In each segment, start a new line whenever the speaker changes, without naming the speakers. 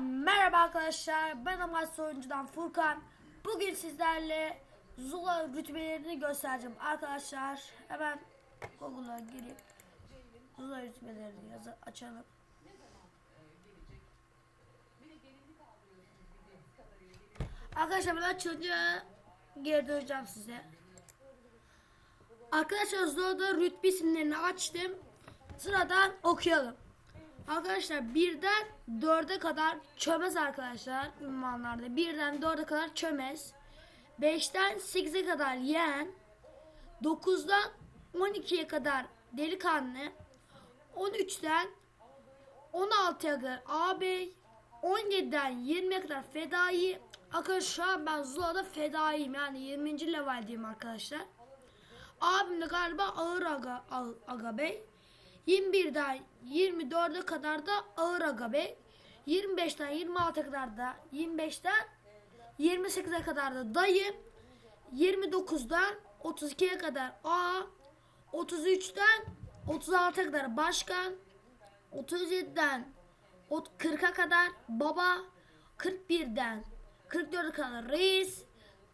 Merhaba arkadaşlar. Ben Amaç Oyuncu'dan Furkan. Bugün sizlerle Zula rütbelerini göstereceğim arkadaşlar. Hemen Google'a girip Zula rütbelerini yazı açalım. Arkadaşlar ben açınca geri döneceğim size. Arkadaşlar Zula'da rütbe isimlerini açtım. Sıradan okuyalım. Arkadaşlar birden dörde kadar çömez arkadaşlar ünvanlarda. Birden dörde kadar çömez. Beşten sekize kadar yeğen. Dokuzdan on ikiye kadar delikanlı. On üçten on altıya kadar ağabey. On yediden yirmiye kadar fedai. Arkadaşlar ben Zula'da fedaiyim yani 20. leveldeyim arkadaşlar. Abim de galiba ağır aga, aga bey. 21'den 24'e kadar da ağır aga bey. 25'ten 26'a kadar da 25'ten 28'e kadar da dayı. 29'dan 32'ye kadar A. 33'ten 36'a kadar başkan. 37'den 40'a kadar baba. 41'den 44'e kadar reis.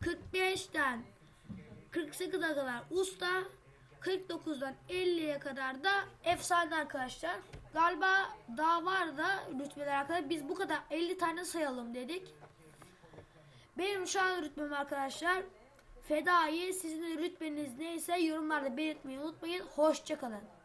45'ten 48'e kadar usta, 49'dan 50'ye kadar da efsane arkadaşlar. Galiba daha var da rütbeler arkadaşlar. Biz bu kadar 50 tane sayalım dedik. Benim şu an rütbem arkadaşlar. Fedai sizin rütbeniz neyse yorumlarda belirtmeyi unutmayın. Hoşçakalın.